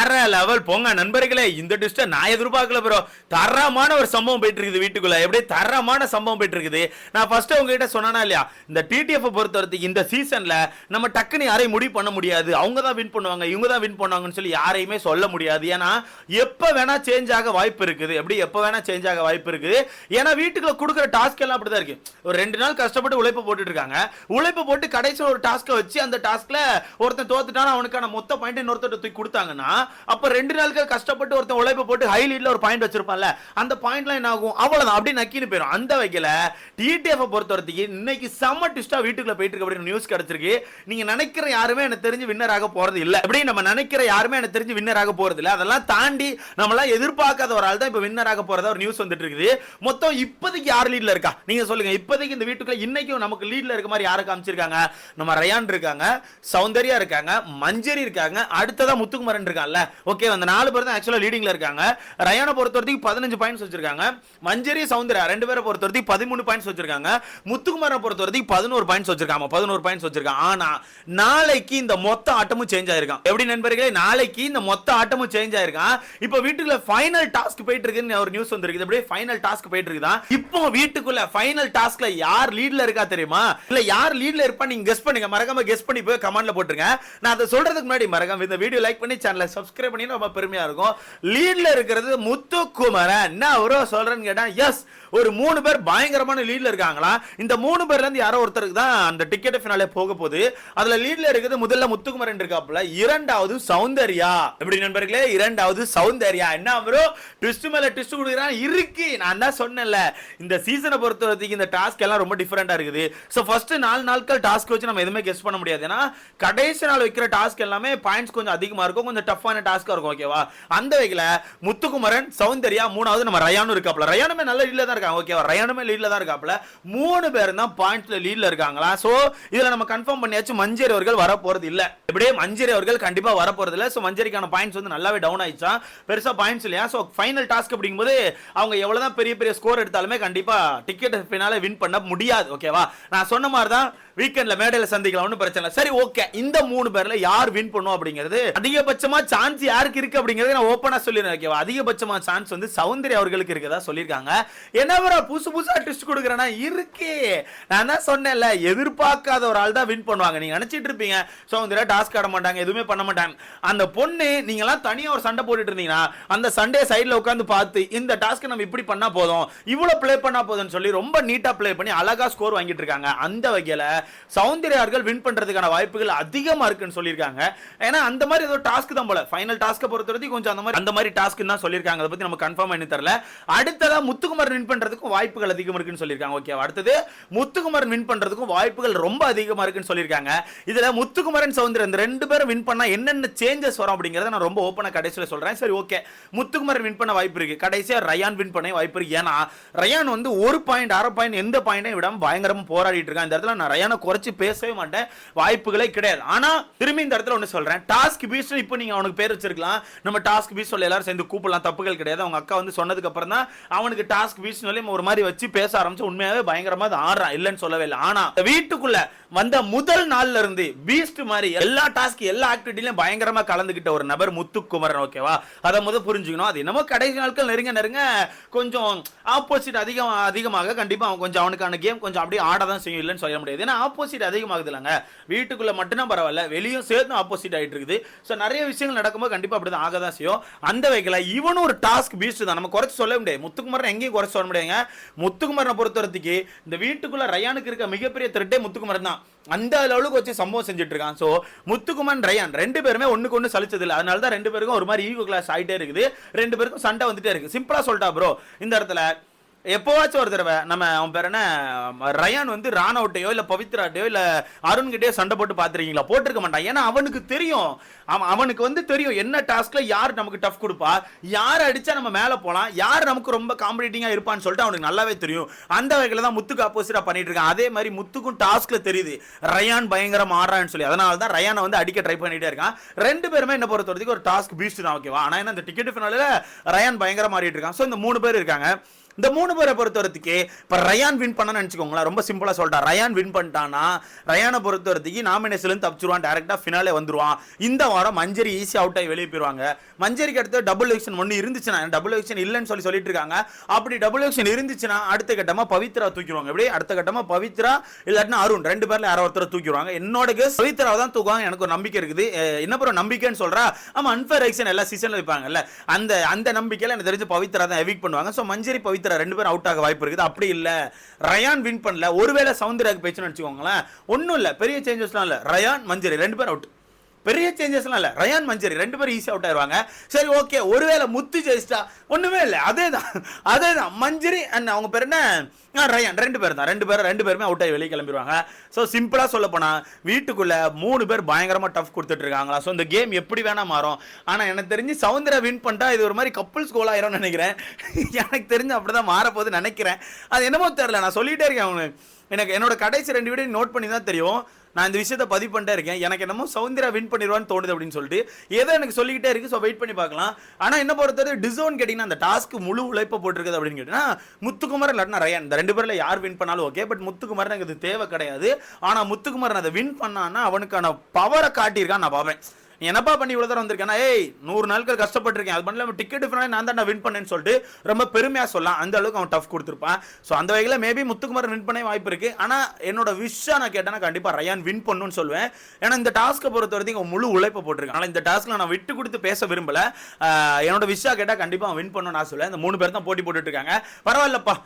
வேற லெவல் போங்க நண்பர்களே இந்த டிஸ்ட நான் எதிர்பார்க்கல ப்ரோ தரமான ஒரு சம்பவம் போயிட்டு இருக்குது வீட்டுக்குள்ள. எப்படி தரமான சம்பவம் போயிட்டு இருக்குது நான் ஃபர்ஸ்ட் உங்ககிட்ட சொன்னா இல்லையா? இந்த டிடிஎஃப் பொறுத்த வரைக்கும் இந்த சீசன்ல நம்ம டக்குன்னு யாரையும் முடிவு பண்ண முடியாது. அவங்க தான் வின் பண்ணுவாங்க இவங்க தான் வின் பண்ணுவாங்கன்னு சொல்லி யாரையுமே சொல்ல முடியாது. ஏன்னா எப்ப வேணா சேஞ்ச் ஆக வாய்ப்பு இருக்குது. எப்படி எப்ப வேணா சேஞ்ச் ஆக வாய்ப்பு இருக்குது. ஏன்னா வீட்டுக்குள்ள கொடுக்குற டாஸ்க் எல்லாம் அப்படிதான் இருக்கு. ஒரு ரெண்டு நாள் கஷ்டப்பட்டு உழைப்பு போட்டுட்டு இருக்காங்க. உழைப்பு போட்டு கடைசியில் ஒரு டாஸ்க்கை வச்சு அந்த டாஸ்க்ல ஒருத்தன் தோத்துட்டான அவனுக்கான மொத்த பாயிண்ட் இன்னொருத்தர் தூக்கி கொடுத்தாங்கன்னா அப்ப ரெண்டு நாட்கள் கஷ்டப்பட்டு ஒருத்தன் உழைப்பு போட்டு ஹை லீட்ல ஒரு பாயிண்ட் வச்சிருப்பான்ல அந்த பாயிண்ட்லாம் என்ன ஆகும் அவ்வளவுதான். அப்படி நக்கின்னு போயிடும் அந்த வகையில டிடிஎஃப் பொறுத்த வரைக்கும் இன்னைக்கு செம்ம டிஸ்டா வீட்டுக்குள்ள போயிட்டு இருக்கு அப்படின்னு நியூஸ் கிடைச்சிருக்கு. நீங்க நினைக்கிற யாருமே எனக்கு தெரிஞ்சு வின்னர் ஆக போறது இல்ல. அப்படி நம்ம நினைக்கிற யாருமே எனக்கு தெரிஞ்சு வின்னர் ஆக போறது இல்ல. அதெல்லாம் தாண்டி நம்மளாம் எதிர்பார்க்காத ஒரு ஆள் தான் இப்ப வின்னர் ஆக போறதா ஒரு நியூஸ் வந்துட்டு இருக்குது மொத்தம் இப்போதைக்கு யார் லீட்ல இருக்கா? நீங்க சொல்லுங்க. இப்போதைக்கு இந்த வீட்டுக்குள்ள இன்னைக்கும் நமக்கு லீட்ல இருக்க மாதிரி யாரை காமிச்சிருக்காங்க? நம்ம ரயான் இருக்காங்க சௌந்தர்யா இருக்காங்க மஞ்சரி இருக்காங்க அடுத்ததான் முத்துக்குமரன் ஓகே அந்த நாலு பேர் தான் ஆக்சுவலா லீடிங்ல இருக்காங்க. ரயானை பொறுத்த வரைக்கும் பதினஞ்சு பாயிண்ட்ஸ் வச்சிருக்காங்க. மஞ்சரி சவுந்தரா ரெண்டு பேரை பொறுத்த வரைக்கும் பதிமூணு பாயிண்ட்ஸ் வச்சிருக்காங்க. முத்துக்குமாரை பொறுத்த வரைக்கும் பதினோரு பாயிண்ட்ஸ் வச்சிருக்காங்க. பதினோரு பாயிண்ட்ஸ் வச்சிருக்காங்க. ஆனா நாளைக்கு இந்த மொத்த ஆட்டமும் சேஞ்ச் ஆயிருக்கான். எப்படி நண்பர்களே? நாளைக்கு இந்த மொத்த ஆட்டமும் சேஞ்ச் ஆயிருக்கான். இப்போ வீட்டுக்குள்ள ஃபைனல் டாஸ்க் போயிட்டு இருக்குன்னு ஒரு நியூஸ் வந்திருக்கு அப்படியே ஃபைனல் டாஸ்க் போயிட்டு இருக்குதான் இப்போ வீட்டுக்குள்ள ஃபைனல் டாஸ்க்ல யார் லீட்ல இருக்கா தெரியுமா? இல்ல யார் லீட்ல இருப்பா நீங்க கெஸ் பண்ணுங்க. மறக்காம கெஸ் பண்ணி போய் கமெண்ட்ல போட்டுருங்க. நான் அதை சொல்றதுக்கு முன்னாடி மறக்காம இந்த வீடியோ லைக் பண்ணி சேனலை சப்ஸ்கிரைப் பண்ணி ரொம்ப பெருமையா இருக்கும். லீட்ல இருக்கிறது முத்துக்குமரன். என்ன அவரோ சொல்றேன்னு கேட்டா எஸ் ஒரு மூணு பேர் பயங்கரமான லீட்ல இருக்காங்களா? இந்த மூணு பேர்ல இருந்து யாரோ ஒருத்தருக்கு தான் அந்த டிக்கெட் ஃபினாலே போக போகுது. அதுல லீட்ல இருக்குது முதல்ல முத்துக்குமரன் இருக்காப்புல. இரண்டாவது சௌந்தர்யா. எப்படி நண்பர்களே? இரண்டாவது சௌந்தர்யா. என்ன ப்ரோ ட்விஸ்ட் மேல ட்விஸ்ட் கொடுக்குறான். இருக்கு. நான் தான் சொன்னேன்ல. இந்த சீசனை பொறுத்த வரைக்கும் இந்த டாஸ்க் எல்லாம் ரொம்ப டிஃபரெண்டா இருக்குது. ஸோ ஃபர்ஸ்ட் நாலு நாட்கள் டாஸ்க் வச்சு நம்ம எதுவுமே கெஸ் பண்ண முடியாது. ஏன்னா கடைசி நாள் வைக்கிற டாஸ்க் எல்லாமே பாயிண்ட்ஸ் கொஞ்சம் அதிகமா இருக்கும். கொஞ்சம் டஃப்பான டாஸ்கா இருக்கும் ஓகேவா அந்த வகையில முத்துக்குமரன் சௌந்தர்யா மூணாவது நம்ம ரயானும் இருக்காப்ல ரயானுமே நல்ல இல்லை தான் இருக்காங்க ஓகேவா ரயானுமே லீட்ல தான் இருக்காப்ல மூணு பேர் தான் பாயிண்ட்ல லீட்ல இருக்காங்களா? சோ இதுல நம்ம கன்ஃபார்ம் பண்ணியாச்சு மஞ்சரி அவர்கள் வர போறது இல்ல. இப்படியே மஞ்சரி அவர்கள் கண்டிப்பா வர போறது இல்ல. சோ மஞ்சரிக்கான பாயிண்ட்ஸ் வந்து நல்லாவே டவுன் ஆயிடுச்சா? பெருசா பாயிண்ட்ஸ் இல்லையா? சோ ஃபைனல் டாஸ்க் அப்படிங்கும்போது அவங்க எவ்வளவுதான் பெரிய பெரிய ஸ்கோர் எடுத்தாலுமே கண்டிப்பா டிக்கெட் பின்னால வின் பண்ண முடியாது ஓகேவா நான் சொன்ன மாதிரி தான் வீக்கெண்ட்ல மேடையில சந்திக்கலாம் ஒன்றும் பிரச்சனை இல்லை. சரி ஓகே இந்த மூணு பேர்ல யார் வின் பண்ணும் அப்படிங்கிறது அதிகபட்சமா சான்ஸ் யாருக்கு இருக்கு அப்படிங்கிறது நான் ஓப்பனா சொல்லிடுறேன் ஓகேவா அதிகபட்சமா சான்ஸ் வந்து சௌந்தர்யா அவர்களுக்கு இருக்கதா சொல்லியிருக்காங்க. என்ன ப்ரோ புதுசு புதுசா ட்விஸ்ட் கொடுக்குறேன்னா இருக்கே. நான் தான் சொன்னேன்ல எதிர்பார்க்காத ஒரு ஆள் தான் வின் பண்ணுவாங்க. நீங்க நினைச்சிட்டு இருப்பீங்க சௌந்தர்யா டாஸ்க் ஆட மாட்டாங்க எதுவுமே பண்ண மாட்டாங்க. அந்த பொண்ணு நீங்க எல்லாம் தனியா ஒரு சண்டை போட்டுட்டு இருந்தீங்கன்னா அந்த சண்டே சைட்ல உட்காந்து பார்த்து இந்த டாஸ்க் நம்ம இப்படி பண்ணா போதும் இவ்வளவு பிளே பண்ணா போதும்னு சொல்லி ரொம்ப நீட்டா பிளே பண்ணி அழகா ஸ்கோர் வாங்கிட்டு இருக்காங்க. அந்த வகையில சௌந்தர்யார்கள் வின் பண்றதுக்கான வாய்ப்புகள் அதிகமா இருக்குன்னு சொல்லியிருக்காங்க. ஏன்னா அந்த மாதிரி ஏதோ டாஸ்க் தான் போல. ஃபைனல் டாஸ்க்கை பொறுத்த வரைக்கும் கொஞ்சம் அந்த மாதிரி அந்த மாதிரி டாஸ்க் தான் சொல்லியிருக்காங்க. அதை பத்தி நம்ம கன்ஃபார்ம் பண்ணி தரல. அடுத்ததா முத்துக்குமார் வின் பண்றதுக்கும் வாய்ப்புகள் அதிகம் இருக்குன்னு சொல்லியிருக்காங்க. ஓகே அடுத்தது முத்துக்குமரன் வின் பண்றதுக்கும் வாய்ப்புகள் ரொம்ப அதிகமா இருக்குன்னு சொல்லியிருக்காங்க. இதுல முத்துக்குமரன் சவுந்தரன் இந்த ரெண்டு பேரும் வின் பண்ணா என்னென்ன சேஞ்சஸ் வரும் அப்படிங்கறத நான் ரொம்ப ஓப்பனா கடைசியில சொல்றேன். சரி ஓகே. முத்துக்குமரன் வின் பண்ண வாய்ப்பு இருக்கு. கடைசியா ரயான் வின் பண்ண வாய்ப்பு இருக்கு. ஏன்னா ரயான் வந்து ஒரு பாயிண்ட் அரை பாயிண்ட் எந்த பாயிண்டையும் விடாம பயங்கரமா போராடிட்டு இருக்கான். இந்த இடத்துல நான் ரயானை குறைச்சு பேசவே மாட்டேன். வாய்ப்புகளே கிடையாது. ஆனா திரும்பி இந்த இடத்துல ஒன்று சொல்றேன். டாஸ்க் பீஸ்ட் இப்போ நீங்க அவனுக்கு பேர் வச்சிருக்கலாம். நம்ம டாஸ்க் பீஸ் சொல்ல எல்லாரும் சேர்ந்து கூப்பிடலாம். தப்புகள் கிடையாது. அவங்க அக்கா வந்து சொன்னதுக்கு அப்புறம் தான் அவனுக்கு டாஸ்க் பீஸ் சொல்லி ஒரு மாதிரி வச்சு பேச ஆரம்பிச்சு உண்மையாவே பயங்கரமா அது ஆடுறான் இல்லைன்னு சொல்லவே இல்லை. ஆனா வீட்டுக்குள்ள வந்த முதல் நாள்ல இருந்து பீஸ்ட் மாதிரி எல்லா டாஸ்க் எல்லா ஆக்டிவிட்டிலையும் பயங்கரமா கலந்துகிட்ட ஒரு நபர் முத்துக்குமரன் ஓகேவா அதை முதல் புரிஞ்சுக்கணும். அது என்னமோ கடைசி நாட்கள் நெருங்க நெருங்க கொஞ்சம் ஆப்போசிட் அதிகம் அதிகமாக கண்டிப்பா அவன் கொஞ்சம் அவனுக்கான கேம் கொஞ்சம் அப்படியே ஆட தான் செய்யும் இல்லைன்னு சொல்ல முடியாது. ஏன்னா ஆப்போசிட் அதிகமாகுது இல்லைங்க. வீட்டுக்குள்ள மட்டும்தான் பரவாயில்ல. வெளியும் சேர்த்து ஆப்போசிட் ஆயிட்டு இருக்குது. ஸோ நிறைய விஷயங்கள் நடக்கும்போது கண்டிப்பா அப்படிதான் ஆக தான் செய்யும். அந்த வகையில் இவனும் ஒரு டாஸ்க் பீஸ்ட் தான். நம்ம குறைச்சு சொல்ல முடியாது. முத்துக்குமரன் எங்கேயும் குறைச்சு சொல்ல கிடையாதுங்க முத்துக்குமரனை பொறுத்தவரத்துக்கு இந்த வீட்டுக்குள்ள ரயானுக்கு இருக்க மிகப்பெரிய திருட்டே முத்துக்குமரன் தான். அந்த அளவுக்கு வச்சு சம்பவம் செஞ்சுட்டு இருக்கான் ஸோ முத்துக்குமன் ரயான் ரெண்டு பேருமே ஒண்ணுக்கு ஒன்று சலிச்சது இல்லை அதனால தான் ரெண்டு பேருக்கும் ஒரு மாதிரி ஈகோ கிளாஸ் ஆயிட்டே இருக்குது. ரெண்டு பேருக்கும் சண்டை வந்துட்டே இருக்கு. சிம்பிளா சொல்லிட்டா ப்ரோ இந்த இடத்துல எப்போவாச்சும் ஒரு தடவை. நம்ம அவன் பேர் என்ன? ரயான் வந்து ராணவட்டையோ இல்லை பவித்ராட்டையோ இல்லை அருண்கிட்டயோ சண்டை போட்டு பார்த்துருக்கீங்களா? போட்டிருக்க மாட்டான். ஏன்னா அவனுக்கு தெரியும். அவன் அவனுக்கு வந்து தெரியும் என்ன டாஸ்க்கில் யார் நமக்கு டஃப் கொடுப்பா. யார் அடித்தா நம்ம மேலே போகலாம் யார் நமக்கு ரொம்ப காம்படிட்டிங்காக இருப்பான்னு சொல்லிட்டு அவனுக்கு நல்லாவே தெரியும். அந்த வகையில் தான் முத்துக்கு ஆப்போசிட்டாக பண்ணிட்டு இருக்கான். அதே மாதிரி முத்துக்கும் டாஸ்கில் தெரியுது. ரயான் பயங்கரம் ஆடுறான்னு சொல்லி. அதனால தான் ரயானை வந்து அடிக்க ட்ரை பண்ணிகிட்டே இருக்கான். ரெண்டு பேருமே என்ன பொறுத்த வரைக்கும் ஒரு டாஸ்க் பீஸ்ட் தான் ஓகேவா ஆனால் என்ன அந்த டிக்கெட் ஃபினாலில் ரயான் பயங்கரம் ஆடிட்டு இருக்கான். ஸோ இந்த மூணு பேர் இருக்காங்க. இந்த மூணு பேரை பொறுத்தவரத்துக்கு இப்போ ரயான் வின் பண்ணனு நினச்சிக்கோங்களேன். ரொம்ப சிம்பிளாக சொல்லிட்டா ரயான் வின் பண்ணிட்டான்னா ரயானை பொறுத்தவரத்துக்கு நாமினேஷன்லேருந்து தப்பிச்சிருவான். டேரெக்டாக ஃபினாலே வந்துருவான். இந்த வாரம் மஞ்சரி ஈஸியாக அவுட் ஆகி வெளியே போயிடுவாங்க மஞ்சரிக்கு அடுத்து டபுள் எலெக்ஷன் ஒன்று இருந்துச்சுன்னா டபுள் எலெக்ஷன் இல்லைன்னு சொல்லி சொல்லிட்டு இருக்காங்க. அப்படி டபுள் எலெக்ஷன் இருந்துச்சுன்னா அடுத்த கட்டமாக பவித்ரா தூக்கிடுவாங்க. எப்படி அடுத்த கட்டமாக பவித்ரா இல்லாட்டினா அருண். ரெண்டு பேர்ல யாரோ ஒருத்தர் தூக்கிடுவாங்க. என்னோட கேஸ் பவித்ராவை தான் தூக்குவாங்க எனக்கு ஒரு நம்பிக்கை இருக்குது. என்ன பிறகு நம்பிக்கைன்னு சொல்றா? ஆமா அன்ஃபேர் எலெக்ஷன் எல்லா சீசனில் வைப்பாங்கல்ல. அந்த அந்த நம்பிக்கையில் எனக்கு தெரிஞ்சு பவித்ரா தான் எவிக் பண்ணுவாங்க. ஸோ மஞ்சரி பவித்ரா ரெண்டு பேரும் அவுட் ஆக வாய்ப்பு இருக்குது. அப்படி இல்லை. ரயான் வின் பண்ணல. ஒருவேளை சவுந்தராக்கு பேச்சுன்னு வச்சுக்கோங்களேன். ஒன்றும் இல்லை. பெரிய சேஞ்சஸ்லாம் இல்லை. ரயான் மஞ்சரி ரெண்டு பேரும் அவுட் பெரிய சேஞ்சஸ்லாம் இல்லை. ரயான் மஞ்சரி ரெண்டு பேரும் ஈஸியாக அவுட் ஆயிருவாங்க. சரி ஓகே ஒருவேளை முத்து ஜெயிச்சிட்டா ஒன்றுமே இல்லை. அதே தான் அதே தான் மஞ்சரி அண்ட் அவங்க பேர் என்ன? ஆ, ரயான் ரெண்டு பேர் தான் ரெண்டு பேரும் ரெண்டு பேருமே அவுட் ஆகி வெளியே கிளம்பிடுவாங்க ஸோ சிம்பிளாக சொல்ல போனால் வீட்டுக்குள்ளே மூணு பேர் பயங்கரமாக டஃப் கொடுத்துட்டு இருக்காங்களா? ஸோ இந்த கேம் எப்படி வேணால் மாறும். ஆனால் எனக்கு தெரிஞ்சு சவுந்தரா வின் பண்ணிட்டா இது ஒரு மாதிரி கப்புள்ஸ் கோல் ஆயிரும்னு நினைக்கிறேன். எனக்கு தெரிஞ்சு அப்படி தான் மாறப்போகுதுன்னு நினைக்கிறேன். அது என்னமோ தெரில நான் சொல்லிகிட்டே இருக்கேன் அவங்க எனக்கு என்னோட கடைசி ரெண்டு வீடியோ நோட் பண்ணி தான் தெரியும். நான் இந்த விஷயத்தை பதிவு பண்ணிட்டே இருக்கேன். எனக்கு என்னமோ சவுந்தரா வின் பண்ணிடுவான்னு தோணுது அப்படின்னு சொல்லிட்டு ஏதோ எனக்கு சொல்லிக்கிட்டே இருக்கு. ஸோ வெயிட் பண்ணி பார்க்கலாம். ஆனால் என்ன பொறுத்தவரை டிசோன் கேட்டிங்கன்னா அந்த டாஸ்க்கு முழு உழைப்பை போட்டிருக்குது அப்படின்னு கேட்டிங்கன்னா முத்துக்குமார் இல்லாட்டினா ரயான் இந்த ரெண்டு பேரில் யார் வின் பண்ணாலும் ஓகே பட் முத்துக்குமார் எனக்கு இது தேவை கிடையாது. ஆனால் முத்துக்குமார் அதை வின் பண்ணான்னா அவனுக்கான பவரை காட்டியிருக்கான் நான் பார்ப்பேன் நீ என்னப்பா பண்ணி இவ்வளோ தூரம் வந்திருக்கேன் ஏய் நூறு நாட்கள் கஷ்டப்பட்டிருக்கேன். அது பண்ணல டிக்கெட் டிஃபரெண்ட் நான் தான் வின் பண்ணேன்னு சொல்லிட்டு ரொம்ப பெருமையாக சொல்லலாம். அந்த அளவுக்கு அவன் டஃப் கொடுத்துருப்பான். ஸோ அந்த வகையில் மேபி முத்துக்குமார் வின் பண்ண வாய்ப்பு இருக்கு. ஆனால் என்னோட விஷா நான் கேட்டேன்னா கண்டிப்பாக ரயான் வின் பண்ணுன்னு சொல்லுவேன். ஏன்னா இந்த டாஸ்க்கை பொறுத்த வரைக்கும் அவன் முழு உழைப்பை போட்டிருக்கான். ஆனால் இந்த டாஸ்க்கில் நான் விட்டு கொடுத்து பேச விரும்பல. என்னோட விஷா கேட்டால் கண்டிப்பாக அவன் வின் பண்ணணும்னு நான் சொல்லுவேன். இந்த மூணு பேர் தான் போட்டி போட்டுட்டு இருக்காங்க. பரவாயில்லப்பா.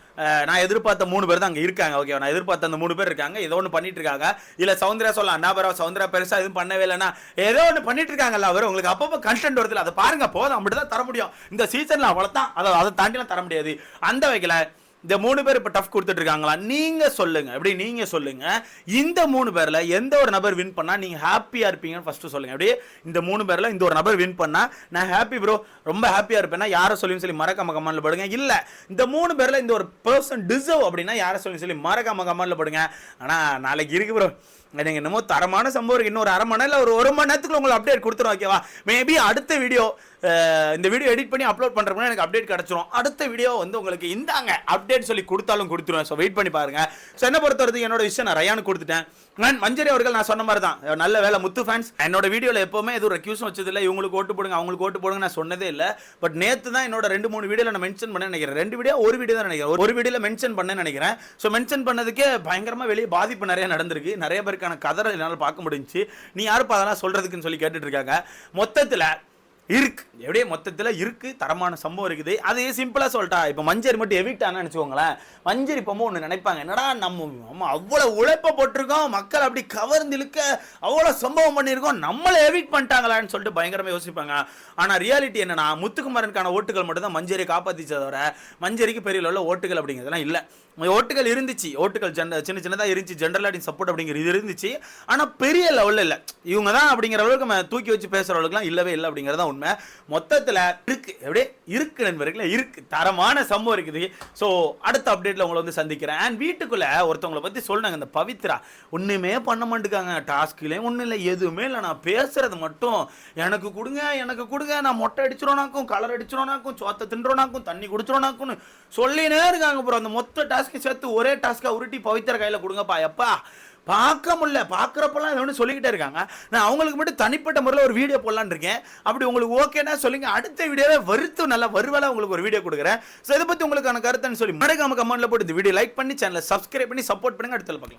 நான் எதிர்பார்த்த மூணு பேர் தான் அங்கே இருக்காங்க. ஓகே நான் எதிர்பார்த்த அந்த மூணு பேர் இருக்காங்க. ஏதோ ஒன்று பண்ணிட்டு இருக்காங்க. இல்லை சௌந்தர்யா சொல்லலாம். என்ன பரவாயில்ல சௌந்தர்யா பெருசாக எதுவும் பண்ணவே இல்லைன்னா ஏதோ ஒன்று பண்ணிட்டு இருக்காங்கல்ல அவர் உங்களுக்கு அப்பப்போ கண்டென்ட் வருதுல அதை பாருங்க போதும் அப்படி தான் தர முடியும். இந்த சீசன்ல அவ்வளோதான் அதை அதை தாண்டிலாம் தர முடியாது. அந்த வகையில் இந்த மூணு பேர் இப்போ டஃப் கொடுத்துட்டு இருக்காங்களா? நீங்கள் சொல்லுங்கள் எப்படி? நீங்கள் சொல்லுங்கள் இந்த மூணு பேரில் எந்த ஒரு நபர் வின் பண்ணால் நீங்கள் ஹாப்பியாக இருப்பீங்கன்னு ஃபஸ்ட்டு சொல்லுங்கள் அப்படியே இந்த மூணு பேரில் இந்த ஒரு நபர் வின் பண்ணால் நான் ஹாப்பி ப்ரோ ரொம்ப ஹாப்பியாக இருப்பேன்னா யாரை சொல்லியும் சொல்லி மறக்காம கமெண்டில் போடுங்க. இல்லை இந்த மூணு பேரில் இந்த ஒரு பர்சன் டிசர்வ் அப்படின்னா யாரை சொல்லியும் சொல்லி மறக்காம கமெண்டில் போடுங்க. ஆனால் நாளைக்கு இருக்கு ப்ரோ எனக்கு என்னமோ தரமான சம்பவம் இன்னும் ஒரு அரை மணி நேரம் ஒரு ஒரு மணி நேரத்துக்கு உங்களுக்கு அப்டேட் கொடுத்துரும் ஓகேவா மேபி அடுத்த வீடியோ இந்த வீடியோ எடிட் பண்ணி அப்லோட் பண்ணுறப்போ எனக்கு அப்டேட் கிடைச்சிரும். அடுத்த வீடியோ வந்து உங்களுக்கு இந்தாங்க அப்டேட் சொல்லி கொடுத்தாலும் கொடுத்துருவேன். ஸோ வெயிட் பண்ணி பாருங்க. ஸோ என்ன பொறுத்தவரைக்கும் என்னோட விஷயம் நான் ரயானு கொடுத்துட்டேன். நான் மஞ்சரி அவர்கள் நான் சொன்ன மாதிரி தான் நல்ல வேலை முத்து ஃபேன்ஸ் என்னோட வீடியோவில் எப்போவுமே எதுவும் ரெக்யூஸும் வச்சதில்லை. இவங்களுக்கு ஓட்டு போடுங்க அவங்களுக்கு ஓட்டு போடுங்க நான் சொன்னதே இல்லை. பட் நேற்று தான் என்னோட ரெண்டு மூணு வீடியோவில் நான் மென்ஷன் பண்ண நினைக்கிறேன். ரெண்டு வீடியோ ஒரு வீடியோ தான் நினைக்கிறேன். ஒரு வீடியோவில் மென்ஷன் பண்ண நினைக்கிறேன். ஸோ மென்ஷன் பண்ணதுக்கே பயங்கரமாக வெளியே பாதிப்பு நிறைய நடந்திருக்கு. நிறைய பேருக்கு பேருக்கான கதரை என்னால் பார்க்க முடிஞ்சு நீ யாருப்பா அதெல்லாம் சொல்கிறதுக்குன்னு சொல்லி கேட்டுட்ருக்காங்க மொத்தத்தில் இருக்கு. எப்படியே மொத்தத்தில் இருக்கு தரமான சம்பவம் இருக்குது. அதே சிம்பிளாக சொல்லிட்டா. இப்போ மஞ்சரி மட்டும் எவிக்ட் நினச்சிக்கோங்களேன். மஞ்சரி பொம்மை ஒன்று நினைப்பாங்க. என்னடா நம்ம நம்ம அவ்வளோ உழைப்பை போட்டிருக்கோம். மக்கள் அப்படி கவர்ந்து இழுக்க அவ்வளோ சம்பவம் பண்ணியிருக்கோம். நம்மளை எவிட் பண்ணிட்டாங்களான்னு சொல்லிட்டு பயங்கரமாக யோசிப்பாங்க. ஆனால் ரியாலிட்டி என்னன்னா முத்துக்குமாரனுக்கான ஓட்டுகள் மட்டும் தான் மஞ்சரி காப்பாற்றிச்சதை விட மஞ்சரிக்கு பெரிய லெவலில் ஓட்டுகள் அப்படிங்கிறதுலாம் இல்லை. ஓட்டுகள் இருந்துச்சு. ஓட்டுகள் ஜென்ட சின்ன சின்னதாக இருந்துச்சு. ஜென்ரல் சப்போர்ட் அப்படிங்கிறது இது இருந்துச்சு. ஆனால் பெரிய லெவலில் இல்லை. இவங்க தான் அப்படிங்கிற அளவுக்கு நம்ம தூக்கி வச்சு பேசுகிற அளவுக்குலாம் இல்லவே இல்லை அப்படிங்கிறது தான் உண்மை. மொத்தத்தில் இருக்கு. எப்படியே இருக்கு நண்பர்களே இருக்கு. தரமான சம்பவம் இருக்குது. ஸோ அடுத்த அப்டேட்டில் உங்களை வந்து சந்திக்கிறேன். அண்ட் வீட்டுக்குள்ளே ஒருத்தவங்களை பற்றி சொன்னாங்க இந்த பவித்ரா. ஒன்றுமே பண்ண மாட்டேங்காங்க டாஸ்க்லேயும் ஒன்றும் இல்லை எதுவுமே இல்லை. நான் பேசுறது மட்டும். எனக்கு கொடுங்க எனக்கு கொடுங்க. நான் மொட்டை அடிச்சிரோனாக்கும் கலர் அடிச்சிரோனாக்கும் சோத்தை தின்றோனாக்கும் தண்ணி குடிச்சிரோனாக்கும்னு சொல்லினே இருக்காங்க அப்புறம் அந்த மொத்த டாஸ்க்கு சேர்த்து ஒரே டாஸ்க்காக உருட்டி பவித்ரா கையில் கொடுங்கப்பா எப்பா? பார்க்க முடியல பார்க்குறப்பெல்லாம் இதை வந்து சொல்லிக்கிட்டே இருக்காங்க. நான் அவங்களுக்கு மட்டும் தனிப்பட்ட முறையில் ஒரு வீடியோ போடலான்னு இருக்கேன். அப்படி உங்களுக்கு ஓகேனா சொல்லுங்க. அடுத்த வீடியோவே வருத்து நல்லா வருவேல உங்களுக்கு ஒரு வீடியோ கொடுக்குறேன். ஸோ இதை பற்றி உங்களுக்கான கருத்துன்னு சொல்லி மறக்காம கமெண்ட்ல போட்டு இந்த வீடியோ லைக் பண்ணி சேனலை சப்ஸ்கிரைப் பண்ணி சப்போர்ட் பண்ணுங்க. அடுத்த பார்க்கலாம்.